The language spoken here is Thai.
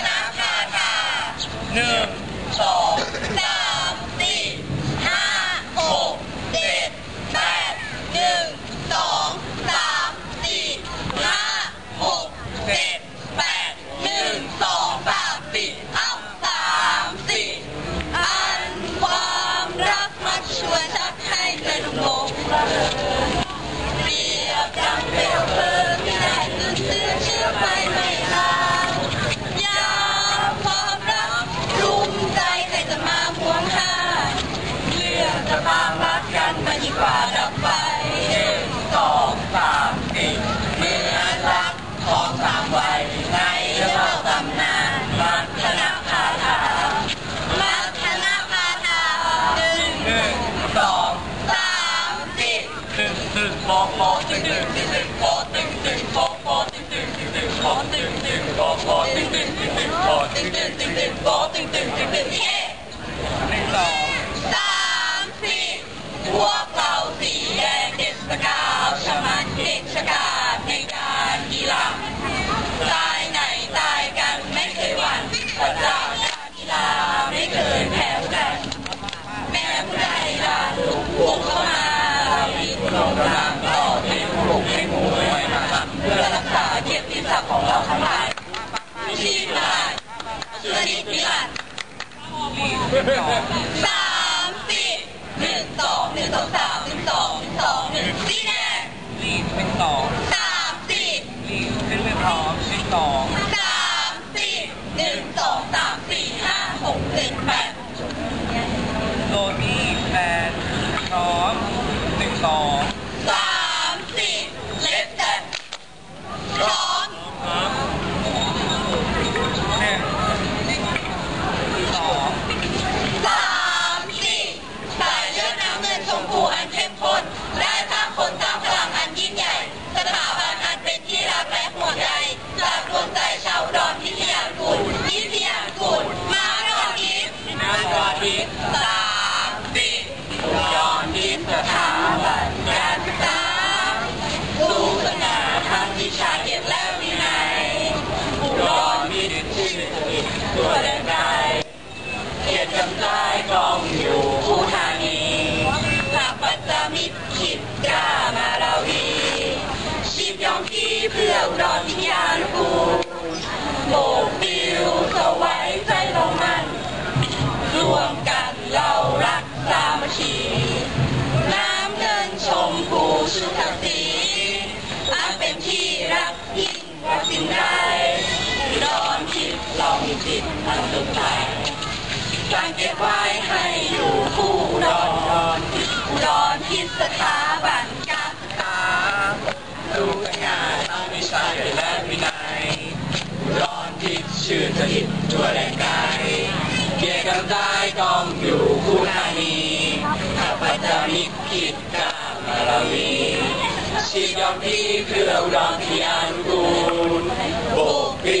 เห ปะโปะตึงตึงตึงตึงปะตึงตึงปะโปะตึงตึงตึงตึงปะตึงตึงปะโปะตึงตึงตึงตึงปะตึงตึงตึงตึงป๊ะตึงตึงตึงตึงเฮ้หนึ่งสองสามสี่พวกเราสีแดงเด็กสกาวชมันเด็กชกาดในการกีฬาตายไหนตายกันไม่เคยหวั่นพระเจ้าการกีฬาไม่เคยแพ้กันแม่ผู้ใดล่ะลุกบุกเข้ามาวิทย์ลงรางต่อให้ผู้บุกให้หมู่ให้มาเพื่อรักษาเกียรติศักดิ์ของเราทั้งหลายชีพลาย สนิทนิรันดร์สามสี่หนึ่งสองหนึ่งสองสามหนึ่งสองหนึ่งสองหนึ่งสี่แน่ลีดเป็นสองสามสี่ลีดขึ้นไปพร้อมเป็นสองสามสี่หนึ่งสองสามสี่ห้าหกเจ็ดแปดโรนี่แปดพร้อมหนึ่งสอง ติ จิตอันสุดใจการเก็บไว้ให้อยู่คู่ดอนดอนดอนคิดสถาบันการศึกษาดูง่ายทางวิชาและวินัยร้อนทิศชื่อสถิตทั่วแดนไกลเกียรกันได้กองอยู่คู่นานีข้าพเจ้ามิคิดกามาลาวีชีพยอมพี่เพื่ออุดรที่อนุกูลโบกปิวสว